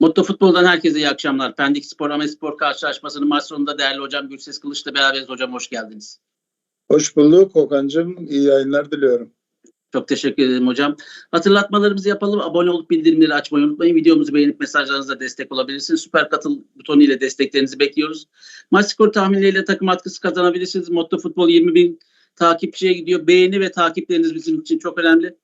Mutlu Futbol'dan herkese iyi akşamlar. Pendik Spor Ahmet Spor karşılaşmasının maç sonunda değerli hocam Gülses Kılıç'la beraberiz. Hocam hoş geldiniz. Hoş bulduk Okan'cığım. İyi yayınlar diliyorum. Çok teşekkür ederim hocam. Hatırlatmalarımızı yapalım. Abone olup bildirimleri açmayı unutmayın. Videomuzu beğenip mesajlarınızla destek olabilirsiniz. Süper katıl butonu ile desteklerinizi bekliyoruz. Maç skor tahminleriyle takım atkısı kazanabilirsiniz. Motto Futbol 20 bin takipçiye gidiyor. Beğeni ve takipleriniz bizim için çok önemli.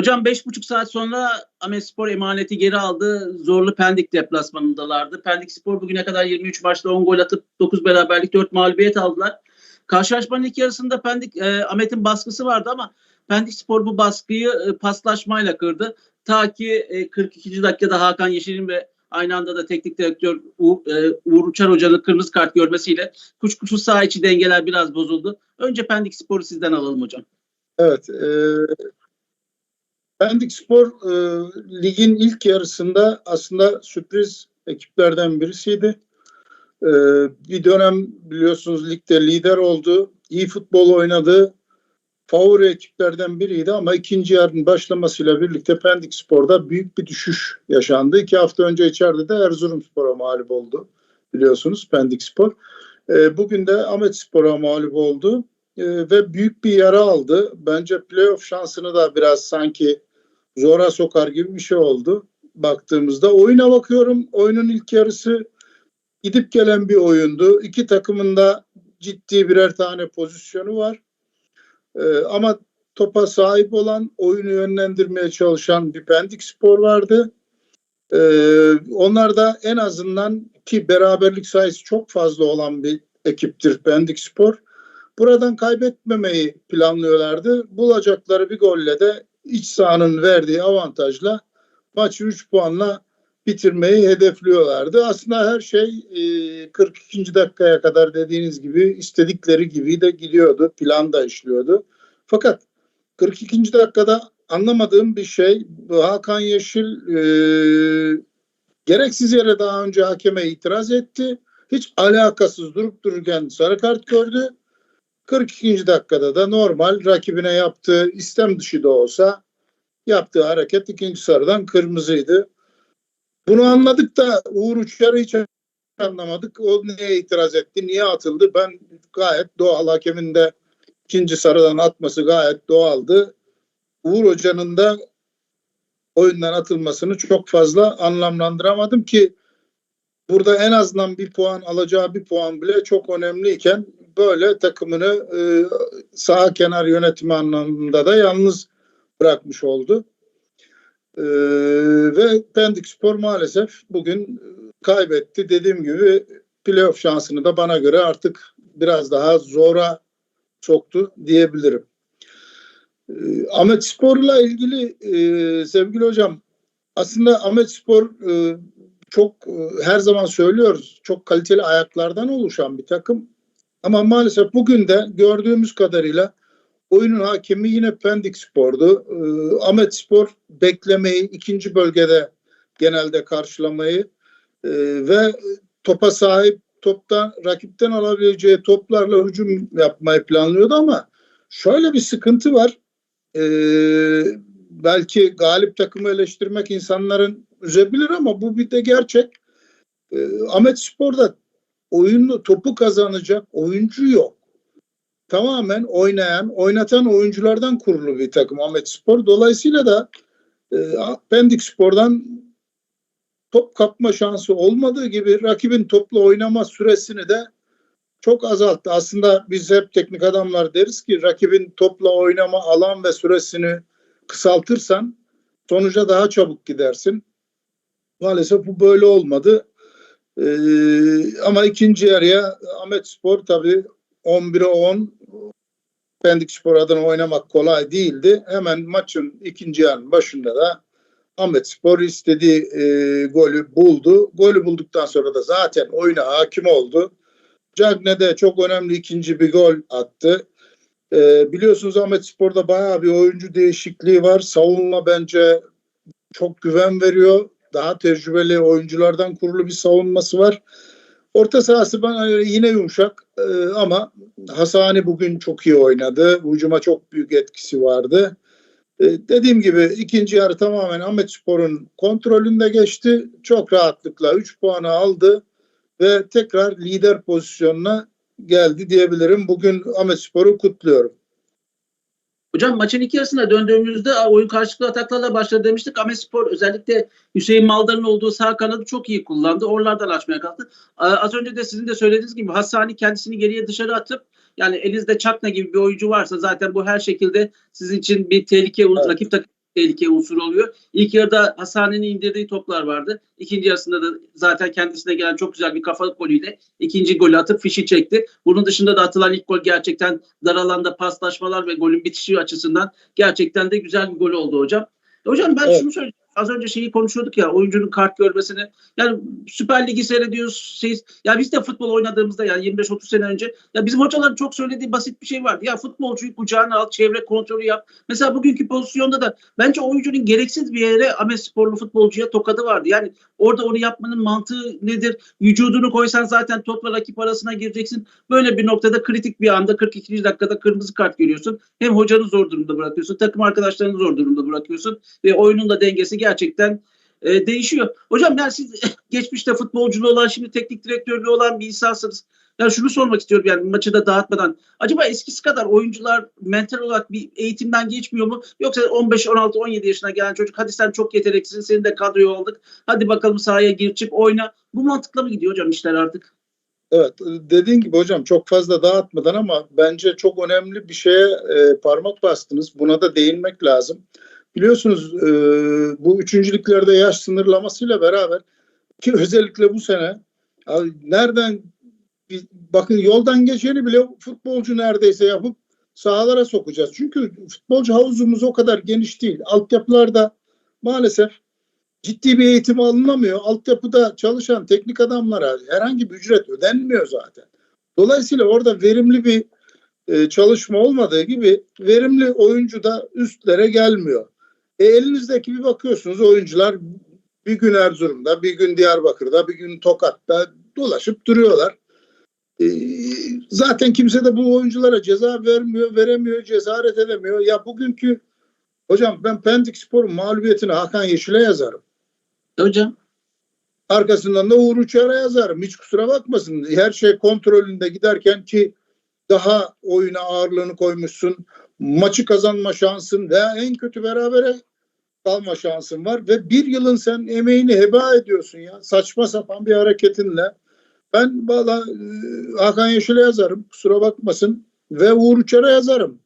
Hocam 5,5 saat sonra Ahmet Spor emaneti geri aldı. Zorlu Pendik deplasmanındalardı. Pendik Spor bugüne kadar 23 maçta 10 gol atıp 9 beraberlik 4 mağlubiyet aldılar. Karşılaşmanın ilk yarısında Pendik e, Ahmet'in baskısı vardı ama Pendik Spor bu baskıyı e, paslaşmayla kırdı. Ta ki e, 42. dakikada Hakan Yeşil'in ve aynı anda da teknik direktör U, e, Uğur Uçar Hoca'nın kırmızı kart görmesiyle kuşkusuz saha içi dengeler biraz bozuldu. Önce Pendik Spor'u sizden alalım hocam. Evet. E, Pendik Spor e, ligin ilk yarısında aslında sürpriz ekiplerden birisiydi. E, bir dönem biliyorsunuz ligde lider oldu. İyi futbol oynadı. Favori ekiplerden biriydi ama ikinci yarının başlamasıyla birlikte Pendik Spor'da büyük bir düşüş yaşandı. İki hafta önce içeride de Erzurumspor'a mağlup oldu biliyorsunuz Pendik Spor. E, bugün de Ahmet Spor'a mağlup oldu e, ve büyük bir yara aldı. Bence playoff şansını da biraz sanki zora sokar gibi bir şey oldu baktığımızda. Oyuna bakıyorum. Oyunun ilk yarısı gidip gelen bir oyundu. İki takımın da ciddi birer tane pozisyonu var. Ee, ama topa sahip olan, oyunu yönlendirmeye çalışan bir Pendik Spor vardı. Ee, onlar da en azından ki beraberlik sayısı çok fazla olan bir ekiptir Pendik Spor. Buradan kaybetmemeyi planlıyorlardı. Bulacakları bir golle de iç sahanın verdiği avantajla maçı 3 puanla bitirmeyi hedefliyorlardı. Aslında her şey e, 42. dakikaya kadar dediğiniz gibi istedikleri gibi de gidiyordu. Plan da işliyordu. Fakat 42. dakikada anlamadığım bir şey Hakan Yeşil e, gereksiz yere daha önce hakeme itiraz etti. Hiç alakasız durup dururken sarı kart gördü. 42. dakikada da normal rakibine yaptığı istem dışı da olsa yaptığı hareket ikinci sarıdan kırmızıydı. Bunu anladık da Uğur Uçar'ı hiç anlamadık. O niye itiraz etti, niye atıldı? Ben gayet doğal hakemin de ikinci sarıdan atması gayet doğaldı. Uğur Hoca'nın da oyundan atılmasını çok fazla anlamlandıramadım ki burada en azından bir puan alacağı bir puan bile çok önemliyken böyle takımını e, sağ kenar yönetimi anlamında da yalnız bırakmış oldu. E, ve Pendik Spor maalesef bugün kaybetti. Dediğim gibi playoff şansını da bana göre artık biraz daha zora soktu diyebilirim. E, Ahmet Spor'la ilgili e, sevgili hocam aslında Ahmet Spor e, çok e, her zaman söylüyoruz çok kaliteli ayaklardan oluşan bir takım. Ama maalesef bugün de gördüğümüz kadarıyla oyunun hakemi yine Pendik Spor'du. E, Ahmet Spor beklemeyi ikinci bölgede genelde karşılamayı e, ve topa sahip toptan rakipten alabileceği toplarla hücum yapmayı planlıyordu ama şöyle bir sıkıntı var. E, belki galip takımı eleştirmek insanların üzebilir ama bu bir de gerçek. E, Ahmet Spor'da oyunu topu kazanacak oyuncu yok. Tamamen oynayan, oynatan oyunculardan kurulu bir takım Ahmet Spor. Dolayısıyla da e, Pendik Spor'dan top kapma şansı olmadığı gibi rakibin topla oynama süresini de çok azalttı. Aslında biz hep teknik adamlar deriz ki rakibin topla oynama alan ve süresini kısaltırsan sonuca daha çabuk gidersin. Maalesef bu böyle olmadı. Ee, ama ikinci yarıya Ahmet Spor tabii 11'e 10 Pendik Spor adına oynamak kolay değildi. Hemen maçın ikinci yarının başında da Ahmet Spor istediği e, golü buldu. Golü bulduktan sonra da zaten oyuna hakim oldu. Cagne de çok önemli ikinci bir gol attı. E, biliyorsunuz Ahmet Spor'da bayağı bir oyuncu değişikliği var. Savunma bence çok güven veriyor. Daha tecrübeli oyunculardan kurulu bir savunması var. Orta sahası bana göre yine yumuşak e, ama Hasani bugün çok iyi oynadı. Hücuma çok büyük etkisi vardı. E, dediğim gibi ikinci yarı tamamen Ahmet Spor'un kontrolünde geçti. Çok rahatlıkla 3 puanı aldı ve tekrar lider pozisyonuna geldi diyebilirim. Bugün Ahmet Spor'u kutluyorum. Hocam maçın iki yarısına döndüğümüzde "Aa, oyun karşılıklı ataklarla başladı demiştik. Ahmetspor özellikle Hüseyin Maldar'ın olduğu sağ kanadı çok iyi kullandı. Oralardan açmaya kalktı. Az önce de sizin de söylediğiniz gibi Hassani kendisini geriye dışarı atıp yani elinizde Çakna gibi bir oyuncu varsa zaten bu her şekilde sizin için bir tehlike, Evet. rakip takım tehlike unsuru oluyor. İlk yarıda Hassani'nin indirdiği toplar vardı. İkinci yarısında da zaten kendisine gelen çok güzel bir kafalık golüyle ikinci golü atıp fişi çekti. Bunun dışında da atılan ilk gol gerçekten dar alanda paslaşmalar ve golün bitişi açısından gerçekten de güzel bir gol oldu hocam. Hocam ben Evet. şunu söyleyeyim. Az önce şeyi konuşuyorduk ya oyuncunun kart görmesini. Yani Süper Lig'i seyrediyoruz. Şey, ya biz de futbol oynadığımızda yani 25-30 sene önce ya bizim hocaların çok söylediği basit bir şey vardı. Ya futbolcuyu kucağına al, çevre kontrolü yap. Mesela bugünkü pozisyonda da bence oyuncunun gereksiz bir yere Ahmet Sporlu futbolcuya tokadı vardı. Yani orada onu yapmanın mantığı nedir? Vücudunu koysan zaten topla rakip arasına gireceksin. Böyle bir noktada kritik bir anda 42. dakikada kırmızı kart görüyorsun. Hem hocanı zor durumda bırakıyorsun, takım arkadaşlarını zor durumda bırakıyorsun ve oyunun da dengesi gerçekten e, değişiyor. Hocam yani siz geçmişte futbolculuğu olan, şimdi teknik direktörlüğü olan bir insansınız. Ya şunu sormak istiyorum yani maçı da dağıtmadan. Acaba eskisi kadar oyuncular mental olarak bir eğitimden geçmiyor mu? Yoksa 15, 16, 17 yaşına gelen çocuk hadi sen çok yeteneklisin, seni de kadroya aldık. Hadi bakalım sahaya gir çık oyna. Bu mantıkla mı gidiyor hocam işler artık? Evet dediğin gibi hocam çok fazla dağıtmadan ama bence çok önemli bir şeye e, parmak bastınız. Buna da değinmek lazım. Biliyorsunuz e, bu üçüncülüklerde yaş sınırlamasıyla beraber ki özellikle bu sene nereden bakın yoldan geçeni bile futbolcu neredeyse yapıp sahalara sokacağız. Çünkü futbolcu havuzumuz o kadar geniş değil. Altyapılarda maalesef ciddi bir eğitim alınamıyor. Altyapıda çalışan teknik adamlara herhangi bir ücret ödenmiyor zaten. Dolayısıyla orada verimli bir e, çalışma olmadığı gibi verimli oyuncu da üstlere gelmiyor. E, elinizdeki bir bakıyorsunuz oyuncular bir gün Erzurum'da, bir gün Diyarbakır'da, bir gün Tokat'ta dolaşıp duruyorlar. E, zaten kimse de bu oyunculara ceza vermiyor, veremiyor, cesaret edemiyor. Ya bugünkü hocam ben Pendik Spor'un mağlubiyetini Hakan Yeşil'e yazarım. Hocam Arkasından da Uğur Uçar'a yazarım. Hiç kusura bakmasın. Her şey kontrolünde giderken ki daha oyuna ağırlığını koymuşsun. Maçı kazanma şansın veya en kötü berabere kalma şansın var. Ve bir yılın sen emeğini heba ediyorsun ya. Saçma sapan bir hareketinle. Ben valla e, Hakan Yeşil'e yazarım. Kusura bakmasın. Ve Uğur Uçar'a yazarım.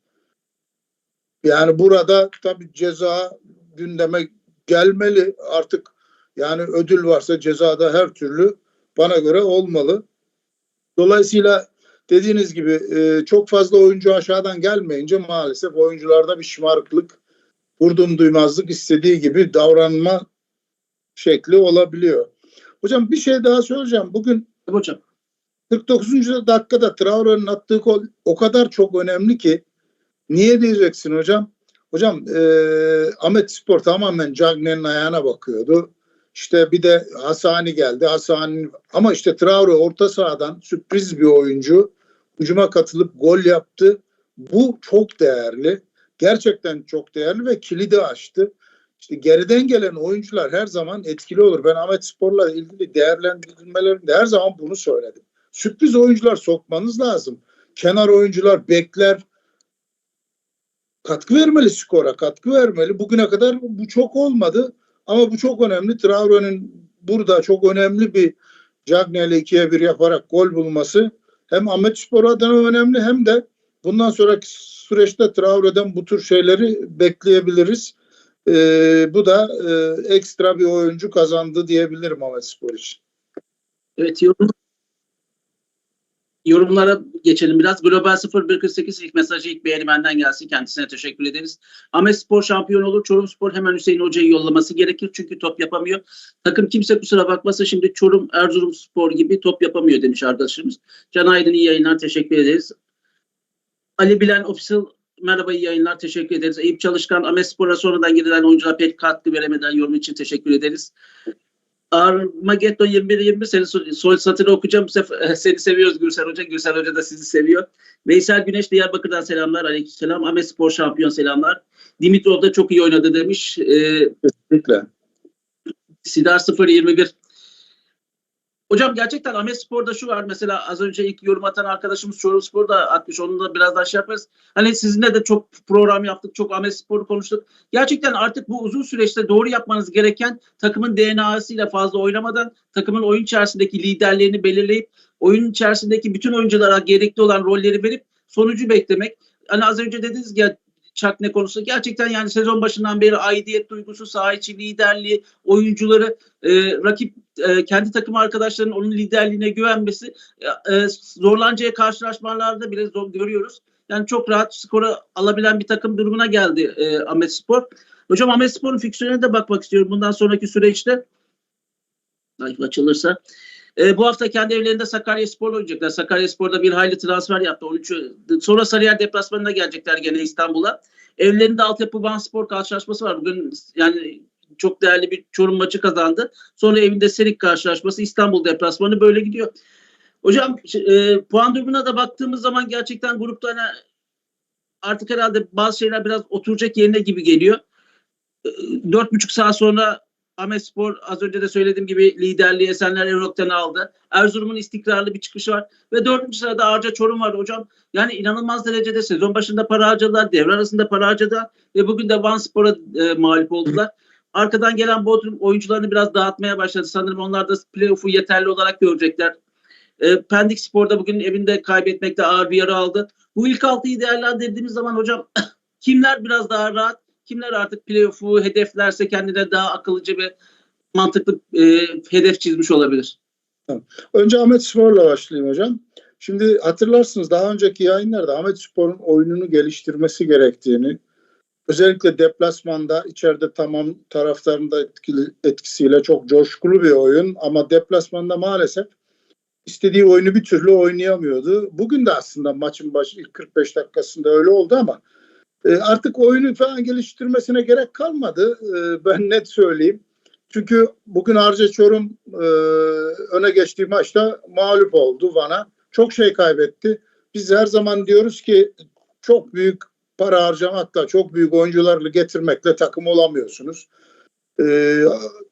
Yani burada tabii ceza gündeme gelmeli. Artık yani ödül varsa cezada her türlü bana göre olmalı. Dolayısıyla dediğiniz gibi e, çok fazla oyuncu aşağıdan gelmeyince maalesef oyuncularda bir şımarıklık, vurdum duymazlık istediği gibi davranma şekli olabiliyor. Hocam bir şey daha söyleyeceğim. Bugün hocam 49. dakikada Traore'nin attığı gol o kadar çok önemli ki niye diyeceksin hocam? Hocam e, Ahmet Spor tamamen Cagney'in ayağına bakıyordu. İşte bir de Hasani geldi. Hasani ama işte Traore orta sahadan sürpriz bir oyuncu ucuma katılıp gol yaptı. Bu çok değerli. Gerçekten çok değerli ve kilidi açtı. İşte geriden gelen oyuncular her zaman etkili olur. Ben Ahmet Spor'la ilgili değerlendirilmelerinde her zaman bunu söyledim. Sürpriz oyuncular sokmanız lazım. Kenar oyuncular, bekler katkı vermeli skora, katkı vermeli. Bugüne kadar bu çok olmadı. Ama bu çok önemli. Traore'nin burada çok önemli bir Cagney ile ikiye bir yaparak gol bulması hem Ahmet Spor adına önemli hem de bundan sonraki süreçte Traore'den bu tür şeyleri bekleyebiliriz. Ee, bu da e, ekstra bir oyuncu kazandı diyebilirim Ahmet Spor için. Evet yorum, yorumlara geçelim biraz. Global 0148 ilk mesajı ilk beğeni benden gelsin. Kendisine teşekkür ederiz. Ahmet Spor şampiyon olur. Çorum Spor hemen Hüseyin Hoca'yı yollaması gerekir. Çünkü top yapamıyor. Takım kimse kusura bakmasın. Şimdi Çorum Erzurum Spor gibi top yapamıyor demiş arkadaşımız. Can Aydın iyi yayınlar. Teşekkür ederiz. Ali Bilen Official merhaba iyi yayınlar. Teşekkür ederiz. Eyüp Çalışkan Ahmet Spor'a sonradan girilen oyuncular pek katkı veremeden yorum için teşekkür ederiz. Armageddon 21-21 senin son, son satırı okuyacağım. Bu sefer seni seviyoruz Gürsel Hoca. Gürsel Hoca da sizi seviyor. Veysel Güneş Diyarbakır'dan selamlar. Aleykümselam. Ahmet Spor şampiyon selamlar. Dimitrov da çok iyi oynadı demiş. Ee, Kesinlikle. Sidar 0-21. Hocam gerçekten Ahmet Spor'da şu var mesela az önce ilk yorum atan arkadaşımız Çorum Spor'da atmış onu da birazdan şey yaparız. Hani sizinle de çok program yaptık çok Ahmet Spor'u konuştuk. Gerçekten artık bu uzun süreçte doğru yapmanız gereken takımın DNA'sıyla fazla oynamadan takımın oyun içerisindeki liderlerini belirleyip oyun içerisindeki bütün oyunculara gerekli olan rolleri verip sonucu beklemek. Hani az önce dediniz ya Çakne konusu gerçekten yani sezon başından beri aidiyet duygusu, saha içi liderliği, oyuncuları, e, rakip e, kendi takım arkadaşlarının onun liderliğine güvenmesi e, zorlanacağı karşılaşmalarda bile zor görüyoruz. Yani çok rahat skoru alabilen bir takım durumuna geldi e, Ahmet Spor. Hocam Ahmet Spor'un fiksiyonuna da bakmak istiyorum bundan sonraki süreçte. Belki açılırsa. E, bu hafta kendi evlerinde Sakarya Spor'la oynayacaklar. Sakarya Spor'da bir hayli transfer yaptı. 13 sonra Sarıyer deplasmanına gelecekler gene İstanbul'a. Evlerinde altyapı Van Spor karşılaşması var. Bugün yani çok değerli bir Çorum maçı kazandı. Sonra evinde Serik karşılaşması İstanbul deplasmanı böyle gidiyor. Hocam e, puan durumuna da baktığımız zaman gerçekten grupta hani artık herhalde bazı şeyler biraz oturacak yerine gibi geliyor. E, Dört buçuk saat sonra Ahmet az önce de söylediğim gibi liderliği Esenler Evrok'tan aldı. Erzurum'un istikrarlı bir çıkışı var. Ve dördüncü sırada Arca Çorum var hocam. Yani inanılmaz derecede sezon başında para harcadılar. Devre arasında para harcadılar. Ve bugün de Van Spor'a e, mağlup oldular. Arkadan gelen Bodrum oyuncularını biraz dağıtmaya başladı. Sanırım onlar da playoff'u yeterli olarak görecekler. E, Pendik Spor'da bugün evinde kaybetmekte ağır bir yara aldı. Bu ilk altıyı değerlendirdiğimiz zaman hocam kimler biraz daha rahat, kimler artık playoff'u hedeflerse kendine daha akıllıca ve mantıklı e, hedef çizmiş olabilir. Önce Ahmet Spor'la başlayayım hocam. Şimdi hatırlarsınız daha önceki yayınlarda Ahmet Spor'un oyununu geliştirmesi gerektiğini, özellikle deplasmanda içeride tamam taraftarın da etkili, etkisiyle çok coşkulu bir oyun ama deplasmanda maalesef istediği oyunu bir türlü oynayamıyordu. Bugün de aslında maçın başı ilk 45 dakikasında öyle oldu ama e, artık oyunu falan geliştirmesine gerek kalmadı. E, ben net söyleyeyim. Çünkü bugün Arca Çorum e, öne geçtiği maçta mağlup oldu Van'a. Çok şey kaybetti. Biz her zaman diyoruz ki çok büyük para harcamakla, çok büyük oyuncularla getirmekle takım olamıyorsunuz.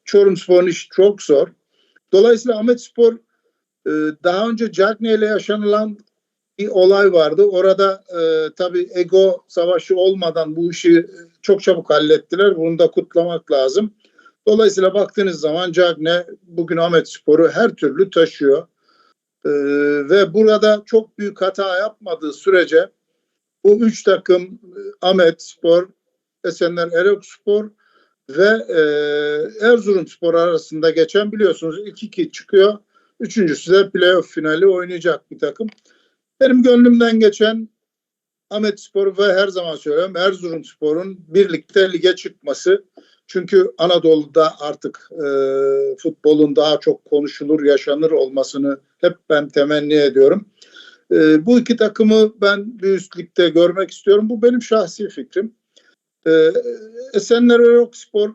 Çorum Spor'un işi çok zor. Dolayısıyla Ahmet Spor daha önce Cagne ile yaşanılan bir olay vardı. Orada e, tabii ego savaşı olmadan bu işi çok çabuk hallettiler. Bunu da kutlamak lazım. Dolayısıyla baktığınız zaman Cagne bugün Ahmet Spor'u her türlü taşıyor. Ee, ve burada çok büyük hata yapmadığı sürece bu üç takım Ahmet Spor, Esenler Erok Spor ve e, Erzurum Spor arasında geçen biliyorsunuz 2-2 çıkıyor. Üçüncüsü de playoff finali oynayacak bir takım. Benim gönlümden geçen Ahmet Spor ve her zaman söylüyorum Erzurum Spor'un birlikte lige çıkması. Çünkü Anadolu'da artık e, futbolun daha çok konuşulur, yaşanır olmasını hep ben temenni ediyorum. E, bu iki takımı ben bir üst ligde görmek istiyorum. Bu benim şahsi fikrim. E, Esenler Erok Spor,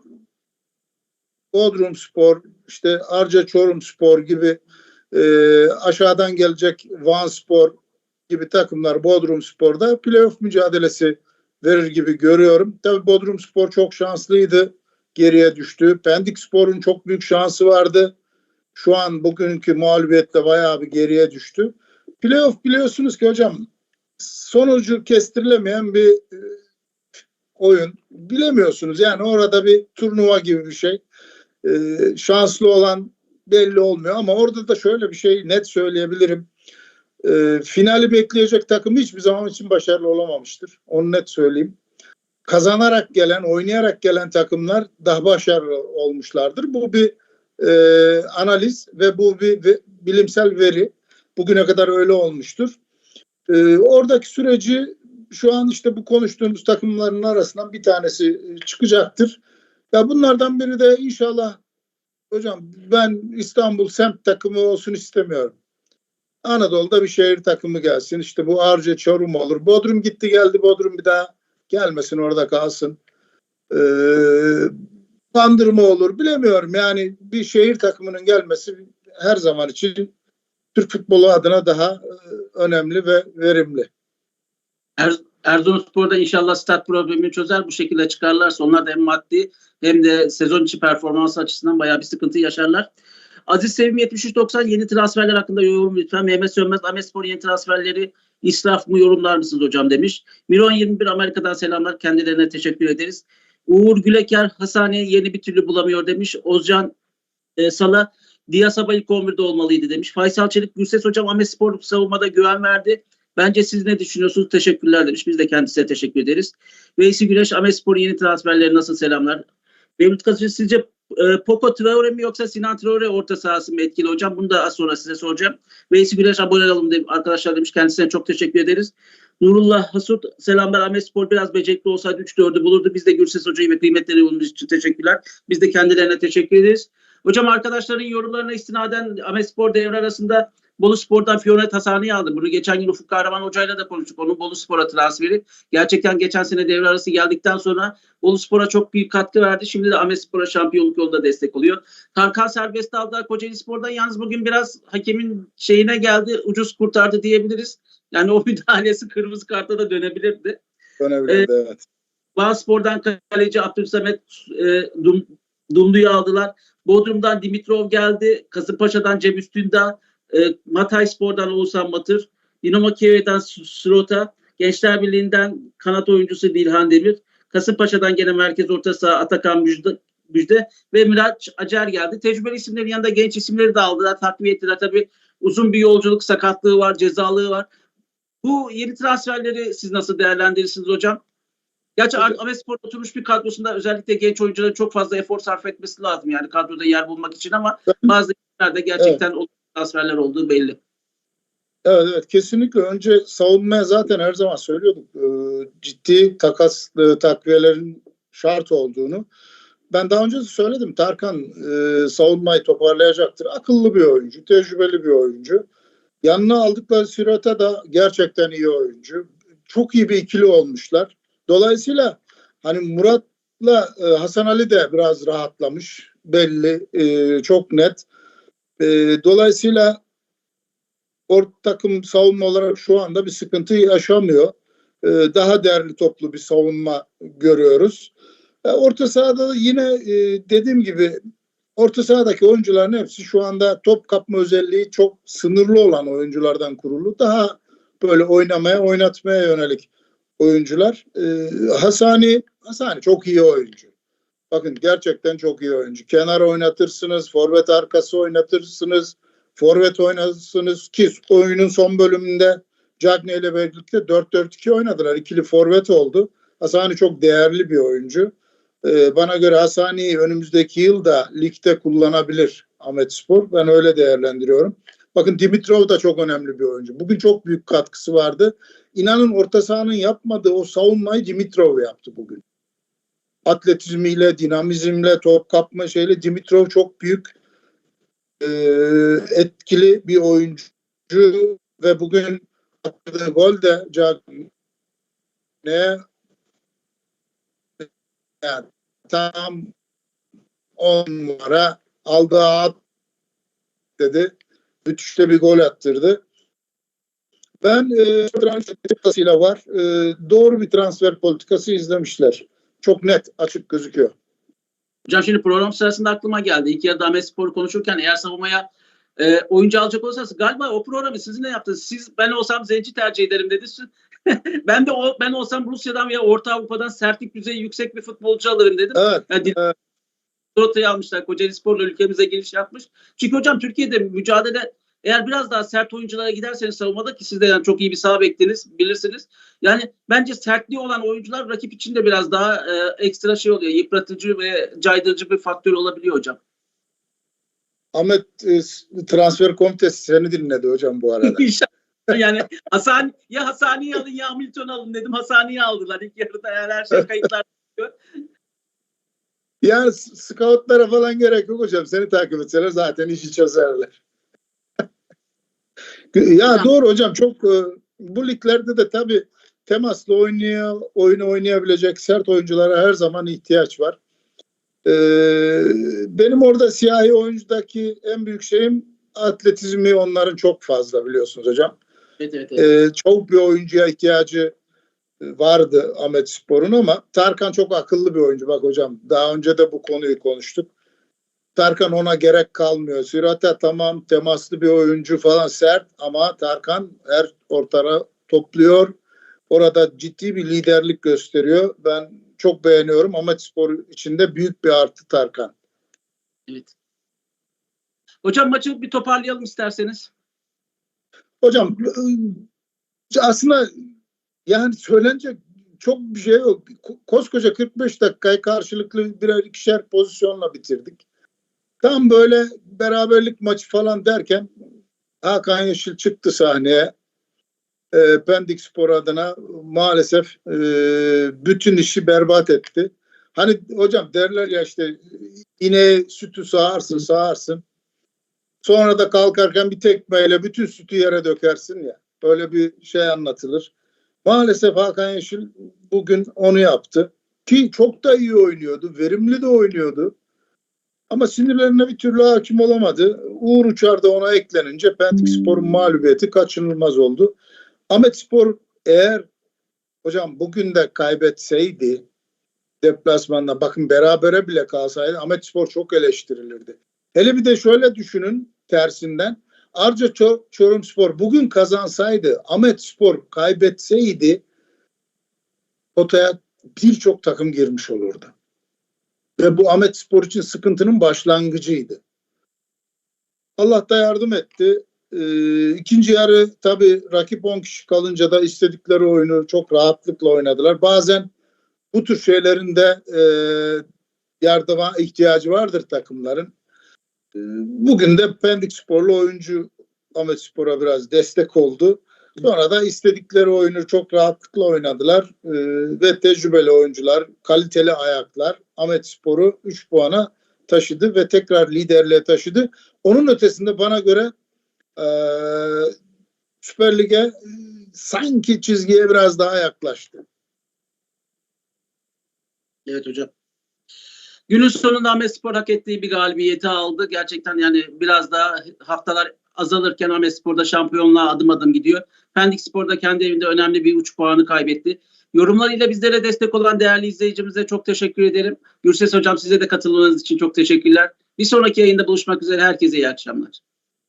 Bodrum Spor, işte Arca Çorum Spor gibi e, aşağıdan gelecek Van Spor gibi takımlar Bodrum Spor'da playoff mücadelesi verir gibi görüyorum. Tabii Bodrum Spor çok şanslıydı. Geriye düştü. Pendik Spor'un çok büyük şansı vardı. Şu an bugünkü mağlubiyetle bayağı bir geriye düştü. Playoff biliyorsunuz ki hocam sonucu kestirilemeyen bir e, oyun. Bilemiyorsunuz yani orada bir turnuva gibi bir şey. E, şanslı olan belli olmuyor ama orada da şöyle bir şey net söyleyebilirim. E, finali bekleyecek takım hiçbir zaman için başarılı olamamıştır. Onu net söyleyeyim. Kazanarak gelen, oynayarak gelen takımlar daha başarılı olmuşlardır. Bu bir e, analiz ve bu bir, bir bilimsel veri. Bugüne kadar öyle olmuştur. E, oradaki süreci şu an işte bu konuştuğumuz takımların arasından bir tanesi çıkacaktır. Ya bunlardan biri de inşallah hocam ben İstanbul semt takımı olsun istemiyorum. Anadolu'da bir şehir takımı gelsin. İşte bu Arca Çorum olur. Bodrum gitti geldi. Bodrum bir daha gelmesin orada kalsın. Ee, bandırma olur bilemiyorum. Yani bir şehir takımının gelmesi her zaman için Türk futbolu adına daha e, önemli ve verimli. Er, Erzurumspor'da inşallah stat problemini çözer. Bu şekilde çıkarlarsa onlar da hem maddi hem de sezon içi performans açısından bayağı bir sıkıntı yaşarlar. Aziz Sevim 73-90 yeni transferler hakkında yorum lütfen. Mehmet Sönmez, Amespor yeni transferleri israf mı yorumlar mısınız hocam demiş. Miron 21 Amerika'dan selamlar. Kendilerine teşekkür ederiz. Uğur Güleker Hasane yeni bir türlü bulamıyor demiş. Ozcan e, Sala Diyasaba ilk 11'de olmalıydı demiş. Faysal Çelik Gürses hocam Amespor savunmada güven verdi. Bence siz ne düşünüyorsunuz? Teşekkürler demiş. Biz de kendisine teşekkür ederiz. Veysi Güneş Amespor'un yeni transferleri nasıl selamlar? Mevlüt Kasıcı sizce e, Poco Traore mi yoksa Sinan Traore orta sahası mı etkili hocam? Bunu da az sonra size soracağım. Veysi Güneş abone olalım demiş. Arkadaşlar demiş. Kendisine çok teşekkür ederiz. Nurullah Hasut selamlar. Ahmetspor biraz becerikli olsaydı 3-4'ü bulurdu. Biz de Gürses Hoca'yı ve kıymetleri yorumumuz için teşekkürler. Biz de kendilerine teşekkür ederiz. Hocam arkadaşların yorumlarına istinaden Ahmetspor devre arasında Bolu Spor'dan Fioret Hasani'yi aldım. Bunu geçen gün Ufuk Kahraman Hoca'yla da konuştuk. Onun Bolu Spor'a transferi. Gerçekten geçen sene devre arası geldikten sonra Bolu Spor'a çok büyük katkı verdi. Şimdi de Ahmet Spor'a şampiyonluk yolunda destek oluyor. Tarkan serbest aldı Kocaeli Spor'dan. Yalnız bugün biraz hakemin şeyine geldi. Ucuz kurtardı diyebiliriz. Yani o müdahalesi kırmızı karta da dönebilirdi. Önemli evet. Bağspor'dan kaleci Abdülsamet e, Dum, Dumlu'yu aldılar. Bodrum'dan Dimitrov geldi. Kasımpaşa'dan Cem Üstündağ. E, Matay Spor'dan Oğuzhan Batır. Dinamo Kiev'den Srota. Gençler Birliği'nden kanat oyuncusu Dilhan Demir. Kasımpaşa'dan gene merkez orta saha Atakan Müjde, Müjde ve Miraç Acar geldi. Tecrübeli isimlerin yanında genç isimleri de aldılar. Takviye ettiler. Tabii uzun bir yolculuk sakatlığı var, cezalığı var. Bu yeni transferleri siz nasıl değerlendirirsiniz hocam? Gerçi. Ahmetspor oturmuş bir kadrosunda özellikle genç oyuncuların çok fazla efor sarf etmesi lazım yani kadroda yer bulmak için ama bazı yerlerde gerçekten evet. Transferler olduğu belli. Evet evet kesinlikle önce savunmaya zaten her zaman söylüyorduk e, ciddi takas e, takviyelerin şart olduğunu. Ben daha önce de söyledim Tarkan e, savunmayı toparlayacaktır. Akıllı bir oyuncu, tecrübeli bir oyuncu. Yanına aldıkları Sirota da gerçekten iyi oyuncu. Çok iyi bir ikili olmuşlar. Dolayısıyla hani Murat'la e, Hasan Ali de biraz rahatlamış. Belli, e, çok net. E, dolayısıyla orta takım savunma olarak şu anda bir sıkıntı yaşamıyor. E, daha değerli toplu bir savunma görüyoruz. E, orta sahada da yine e, dediğim gibi orta sahadaki oyuncuların hepsi şu anda top kapma özelliği çok sınırlı olan oyunculardan kurulu. Daha böyle oynamaya, oynatmaya yönelik oyuncular. Ee, Hasani, Hasani çok iyi oyuncu. Bakın gerçekten çok iyi oyuncu. Kenar oynatırsınız, forvet arkası oynatırsınız, forvet oynatırsınız ki oyunun son bölümünde Cagney ile birlikte 4-4-2 oynadılar. İkili forvet oldu. Hasani çok değerli bir oyuncu. Ee, bana göre Hasani'yi önümüzdeki yıl da ligde kullanabilir Ahmet Spor. Ben öyle değerlendiriyorum. Bakın Dimitrov da çok önemli bir oyuncu. Bugün çok büyük katkısı vardı. İnanın orta sahanın yapmadığı o savunmayı Dimitrov yaptı bugün. Atletizmiyle, dinamizmle, top kapma şeyle Dimitrov çok büyük e, etkili bir oyuncu ve bugün attığı gol de ne yani tam 10 numara aldığı at dedi. Müthiş de bir gol attırdı. Ben e, transfer politikasıyla var. E, doğru bir transfer politikası izlemişler. Çok net, açık gözüküyor. Hocam şimdi program sırasında aklıma geldi. İlk yarıda Ahmet Spor konuşurken eğer savunmaya e, oyuncu alacak olsanız galiba o programı sizinle yaptınız. Siz ben olsam Zenci tercih ederim dedi. ben de o, ben olsam Rusya'dan veya Orta Avrupa'dan sertlik düzeyi yüksek bir futbolcu alırım dedim. Evet. Yani, evet. Rotayı almışlar. Kocaeli Spor'la ülkemize giriş yapmış. Çünkü hocam Türkiye'de mücadele eğer biraz daha sert oyunculara giderseniz savunmada ki siz de yani çok iyi bir sağ bekliniz bilirsiniz. Yani bence sertliği olan oyuncular rakip için de biraz daha e, ekstra şey oluyor. Yıpratıcı ve caydırıcı bir faktör olabiliyor hocam. Ahmet e, transfer komitesi seni dinledi hocam bu arada. Yani Hasan ya Hasani'yi alın ya Hamilton alın dedim. Hasani'yi aldılar ilk yarıda eğer her şey kayıtlar. yani scoutlara falan gerek yok hocam. Seni takip etseler zaten işi çözerler. Ya hocam. doğru hocam çok e, bu liglerde de tabii temaslı oynaya, oyunu oynayabilecek sert oyunculara her zaman ihtiyaç var. Ee, benim orada siyahi oyuncudaki en büyük şeyim atletizmi onların çok fazla biliyorsunuz hocam. Evet evet. evet. Ee, çok bir oyuncuya ihtiyacı vardı Ahmet Spor'un ama Tarkan çok akıllı bir oyuncu. Bak hocam daha önce de bu konuyu konuştuk. Tarkan ona gerek kalmıyor. Sürate tamam temaslı bir oyuncu falan sert ama Tarkan her ortara topluyor. Orada ciddi bir liderlik gösteriyor. Ben çok beğeniyorum. Ahmet Spor içinde büyük bir artı Tarkan. evet. Hocam maçı bir toparlayalım isterseniz. Hocam aslında yani söylenecek çok bir şey yok. Ko- Koskoca 45 dakikayı karşılıklı birer ikişer pozisyonla bitirdik. Tam böyle beraberlik maçı falan derken Hakan Yeşil çıktı sahneye. E, Pendik Spor adına maalesef e, bütün işi berbat etti. Hani hocam derler ya işte ineğe sütü sağarsın sağarsın. Sonra da kalkarken bir tekmeyle bütün sütü yere dökersin ya. Böyle bir şey anlatılır. Maalesef Hakan Yeşil bugün onu yaptı. Ki çok da iyi oynuyordu. Verimli de oynuyordu. Ama sinirlerine bir türlü hakim olamadı. Uğur Uçar da ona eklenince Pendik Spor'un mağlubiyeti kaçınılmaz oldu. Ahmet Spor eğer hocam bugün de kaybetseydi deplasmanda bakın berabere bile kalsaydı Ahmet Spor çok eleştirilirdi. Hele bir de şöyle düşünün tersinden. Arca Çor- Çorum Spor bugün kazansaydı, Ahmet Spor kaybetseydi potaya birçok takım girmiş olurdu. Ve bu Ahmet Spor için sıkıntının başlangıcıydı. Allah da yardım etti. Ee, ikinci yarı tabii rakip 10 kişi kalınca da istedikleri oyunu çok rahatlıkla oynadılar. Bazen bu tür şeylerin de e, yardıma ihtiyacı vardır takımların. Ee, Bugün de Pendik Sporlu oyuncu Ahmet Spor'a biraz destek oldu. Sonra da istedikleri oyunu çok rahatlıkla oynadılar. Ee, ve tecrübeli oyuncular, kaliteli ayaklar Ahmet Spor'u 3 puana taşıdı ve tekrar liderliğe taşıdı. Onun ötesinde bana göre eee Süper Lig'e e, sanki çizgiye biraz daha yaklaştı. Evet hocam. Günün sonunda Ahmet Spor hak ettiği bir galibiyeti aldı. Gerçekten yani biraz daha haftalar azalırken Ahmet Spor'da şampiyonluğa adım adım gidiyor. Pendik Spor'da kendi evinde önemli bir uç puanı kaybetti. Yorumlarıyla bizlere destek olan değerli izleyicimize çok teşekkür ederim. Gürses Hocam size de katılmanız için çok teşekkürler. Bir sonraki yayında buluşmak üzere. Herkese iyi akşamlar.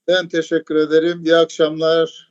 Ben teşekkür ederim. İyi akşamlar.